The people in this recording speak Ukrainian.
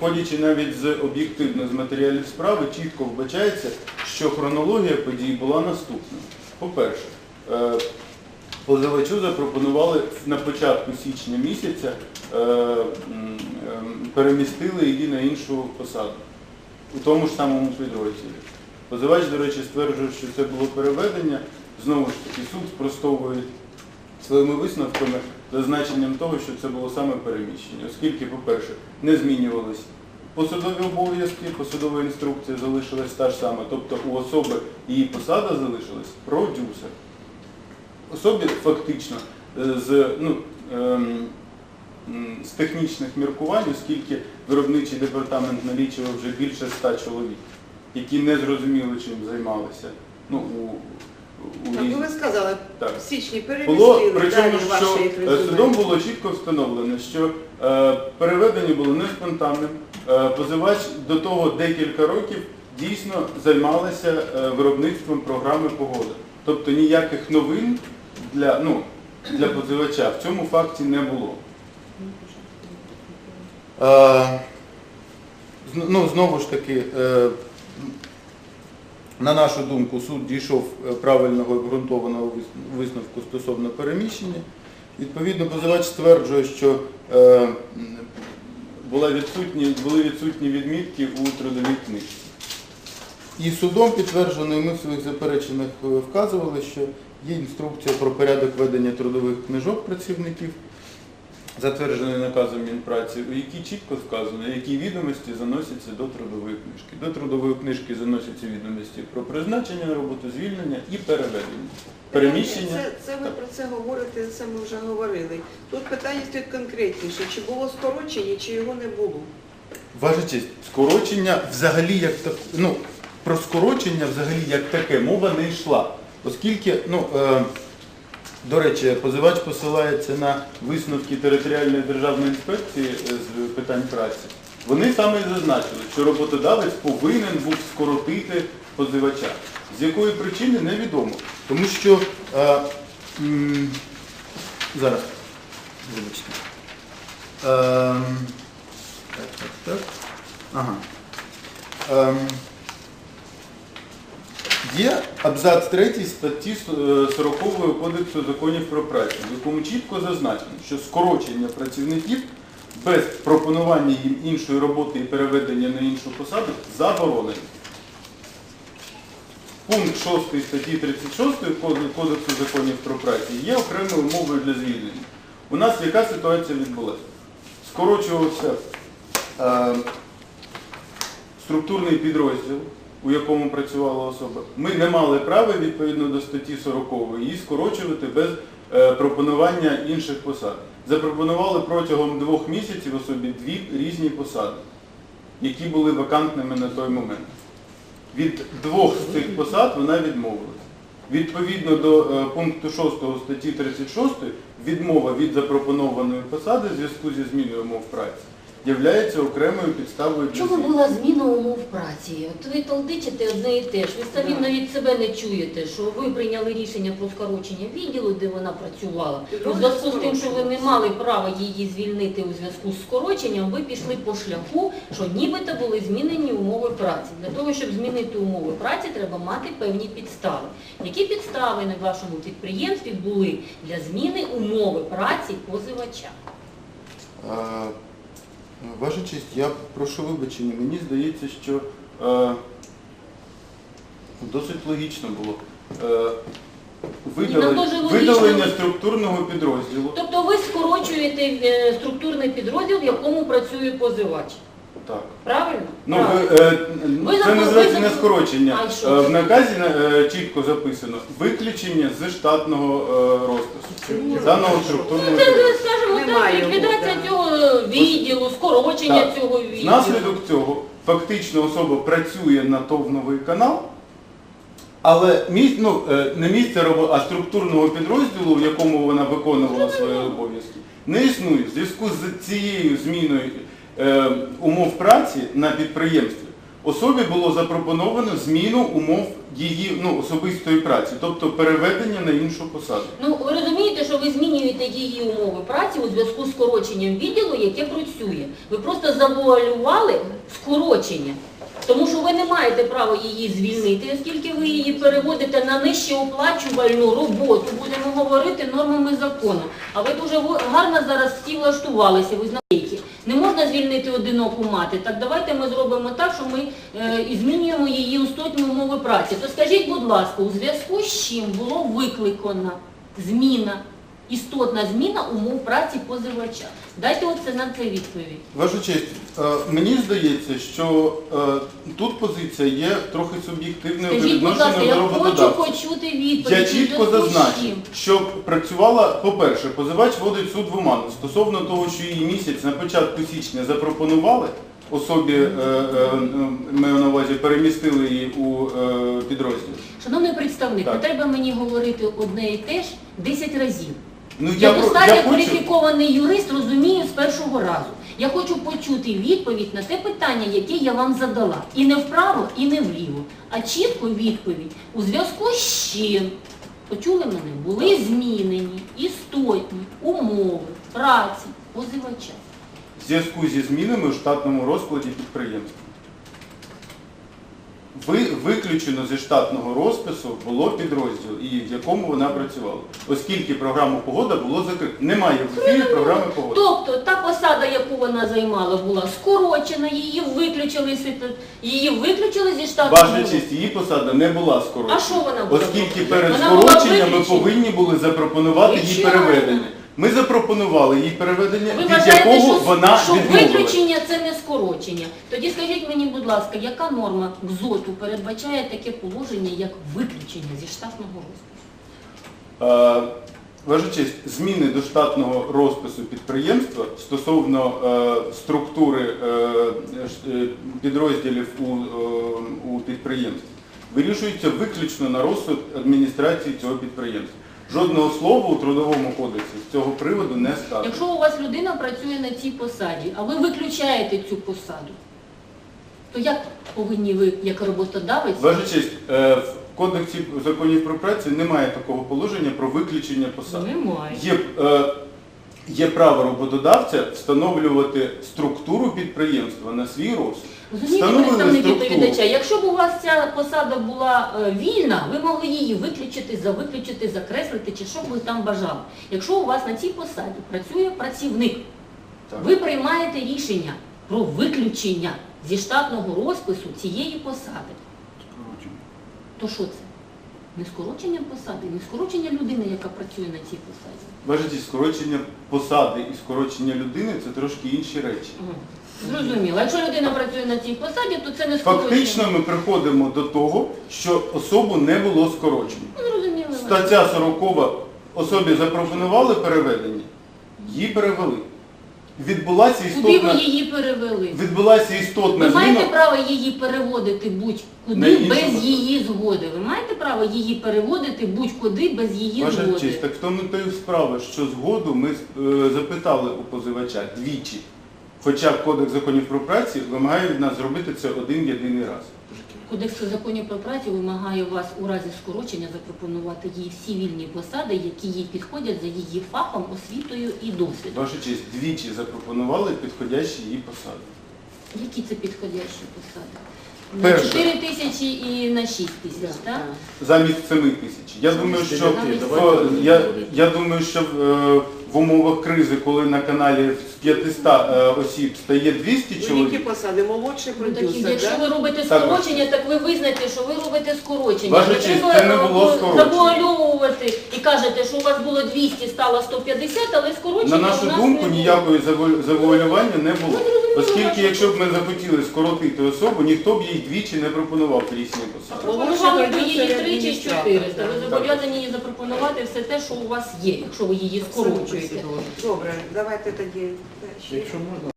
Виходячи навіть з об'єктивно з матеріалів справи, чітко вбачається, що хронологія подій була наступна. По-перше, е, позивачу запропонували на початку січня місяця е, ем, перемістили її на іншу посаду у тому ж самому підрозділі. Позивач, до речі, стверджує, що це було переведення. Знову ж таки, суд спростовує своїми висновками зазначенням того, що це було саме переміщення, оскільки, по-перше, не змінювались посадові обов'язки, посадова інструкція залишилась та ж сама, тобто у особи її посада залишилась продюсер. Особі фактично е, з, ну, ем, з технічних міркувань, оскільки виробничий департамент налічував вже більше ста чоловік, які не зрозуміли, чим займалися. Ну, у Так, ну ви сказали, Так. в січні було, перемістили причому, далі що ваші е, резюме. судом було чітко встановлено, що е, переведення було не спонтанним. Е, позивач до того декілька років дійсно займалася е, виробництвом програми погода. Тобто ніяких новин для, ну, для позивача в цьому факті не було. Е, ну, знову ж таки, е, на нашу думку, суд дійшов е, правильного обґрунтованого висновку стосовно переміщення. Відповідно, позивач стверджує, що е, були відсутні відмітки у трудовій книжці. І судом підтверджено, і ми в своїх запереченнях е, вказували, що є інструкція про порядок ведення трудових книжок працівників, затверджений наказом Мінпраці, у якій чітко сказано, які відомості заносяться до трудової книжки. До трудової книжки заносяться відомості про призначення на роботу, звільнення і переведення. Переміщення. Це, це ви про це говорите, це ми вже говорили. Тут питання стоїть конкретніше, чи було скорочення, чи його не було. Ваша честь, скорочення взагалі як так, ну, про скорочення взагалі як таке мова не йшла. Оскільки, ну, е, до речі, позивач посилається на висновки територіальної державної інспекції е, з питань праці. Вони саме і зазначили, що роботодавець повинен був скоротити позивача. З якої причини невідомо. Тому що е, м, зараз, вибачте. Ем, так, так, так. Ага. Ем, є абзац 3 статті е, 40 Кодексу законів про працю, в якому чітко зазначено, що скорочення працівників без пропонування їм іншої роботи і переведення на іншу посаду заборонено. Пункт 6 статті 36 Кодексу законів про працю є окремою умовою для звільнення. У нас яка ситуація відбулася? Скорочувався е, структурний підрозділ, у якому працювала особа. Ми не мали права відповідно до статті 40 її скорочувати без е, пропонування інших посад. Запропонували протягом двох місяців особі дві різні посади, які були вакантними на той момент. Від двох з цих посад вона відмовилася. Відповідно до е, пункту 6 статті 36 відмова від запропонованої посади в зв'язку зі зміною умов праці являється окремою підставою для чому звільнення. була зміна умов праці? От ви толдичите одне і те ж. Ви самі Да. навіть себе не чуєте, що ви прийняли рішення про скорочення відділу, де вона працювала. У зв'язку з тим, що ви не мали права її звільнити у зв'язку з скороченням, ви пішли по шляху, що нібито були змінені умови праці. Для того, щоб змінити умови праці, треба мати певні підстави. Які підстави на вашому підприємстві були для зміни умови праці позивача? Е, Ваша честь, я прошу вибачення. Мені здається, що е, досить логічно було. Е, видали- нам дуже логічно. видалення структурного підрозділу. Тобто ви скорочуєте е, структурний підрозділ, в якому працює позивач. Так. Правильно? Ну, Правильно. ви, е, Ви це називається не скорочення. А що Е. В наказі е, чітко записано виключення з штатного е, розпису даного структурного Ну, це, підрозділу. скажімо Немає так, його, ліквідація да. цього відділу, скорочення Так. цього відділу. Внаслідок цього фактично особа працює на ТОВ новий канал, але місць, ну, е, не місце роботи, а структурного підрозділу, в якому вона виконувала свої обов'язки, не існує. В зв'язку з цією зміною умов праці на підприємстві особі було запропоновано зміну умов її ну, особистої праці, тобто переведення на іншу посаду. Ну, ви розумієте, що ви змінюєте її умови праці у зв'язку з скороченням відділу, яке працює. Ви просто завуалювали скорочення. Тому що ви не маєте права її звільнити, оскільки ви її переводите на нижче оплачувальну роботу. Будемо говорити нормами закону. А ви дуже гарно зараз всі влаштувалися, ви знаєте. Не можна звільнити одиноку мати. Так давайте ми зробимо так, що ми е, змінюємо її істотні умови праці. То скажіть, будь ласка, у зв'язку з чим було викликана зміна, істотна зміна умов праці позивача? Дайте оце на це відповідь. Ваша честь, е, мені здається, що е, тут позиція є трохи суб'єктивною Скажіть, будь ласка, я хочу роботодавця. почути відповідь. Я чітко зв'язку з зазначив, чим? що працювала, по-перше, позивач вводить суд в оману стосовно того, що її місяць на початку січня запропонували особі, е, маю на увазі, перемістили її у е, підрозділ. Шановний представник, Так. не треба мені говорити одне і те ж 10 разів. Ну Я, про- достатньо я хочу, кваліфікований юрист, розумію з першого разу. Я хочу почути відповідь на те питання, яке я вам задала. І не вправо, і не вліво, а чітку відповідь. У зв'язку з чим, почули мене, були змінені істотні умови праці позивача. в зв'язку зі змінами у штатному розкладі підприємства. Ви виключено зі штатного розпису було підрозділ, і в якому вона працювала, оскільки програма погода було закрито. Немає в ефірі програми погода. Тобто та посада, яку вона займала, була скорочена, її виключили, її виключили зі штатного Ваша розпису. честь, її посада не була А скорочена. що вона була? Оскільки перед Вона скороченням ми повинні були запропонувати їй переведення. Ми запропонували їй переведення, Ви від вважаєте, якого що, вона що відмовилась. виключення це не скорочення. Тоді скажіть мені, будь ласка, яка норма КЗОТу передбачає таке положення, як виключення зі штатного розпису? Е, Ваша честь, зміни до штатного розпису підприємства стосовно е, структури е, ш- е, підрозділів у, е, у підприємстві вирішуються виключно на розсуд адміністрації цього підприємства. Жодного слова у трудовому кодексі з цього приводу не сказано. Якщо у вас людина працює на цій посаді, а ви виключаєте цю посаду, то як повинні ви, як роботодавець, Ваша честь, е, в кодексі законів про працю немає такого положення про виключення посади. немає. Є, е, є право роботодавця встановлювати структуру підприємства на свій розсуд. Розумієте, Встановили представник відповідача, якщо б у вас ця посада була е, вільна, ви могли її виключити, завиключити, закреслити чи що б ви там бажали. Якщо у вас на цій посаді працює працівник, Так. ви приймаєте рішення про виключення зі штатного розпису цієї посади. То що це? Не скорочення посади, не скорочення людини, яка працює на цій посаді. Бачите, скорочення посади і скорочення людини це трошки інші речі. Зрозуміло. Якщо людина працює на цій посаді, то це не скорочення. Фактично ми приходимо до того, що особу не було скорочено. Ну, зрозуміло. Стаття 40 особі запропонували переведення, її перевели. Відбулася Куди істотна, ви її перевели? відбулася істотна Ви зміна. маєте право її переводити На будь-куди без її згоди. Ви маєте право її переводити будь-куди без її Ваша згоди. честь, так в тому то і справа, що згоду ми е, запитали у позивача двічі. Хоча Кодекс законів про працю вимагає від нас зробити це один єдиний раз. Кодекс законів про працю вимагає вас у разі скорочення запропонувати їй всі вільні посади, які їй підходять за її фахом, освітою і досвідом. Ваша честь, двічі запропонували підходящі її посади. Які це підходящі посади? На Перше. 4 тисячі і на 6 тисяч, так? Замість 7 тисяч. Я думаю, що дев'яти, в, я, я думаю, що е, в умовах кризи, коли на каналі з 500 е, осіб стає 200 Ну, які чоловік, посади? Молодший Ну, продюсер, якщо ви робите Так. скорочення, так ви визнайте, що ви робите скорочення. Ваша Не честь, треба це не було е, скорочення. завуальовувати і кажете, що у вас було 200, стало 150, але скорочення на у нашу нас думку не було. ніякої заву- завуалювання не було. Ну, Оскільки, якщо б ми захотіли скоротити особу, ніхто б їй двічі не пропонував різні посади. Пропонували ви її три чи чотириста. 400. Ви зобов'язані їй запропонувати все те, що у вас є, якщо ви її скорочуєте. Добре, давайте тоді ще Якщо можна,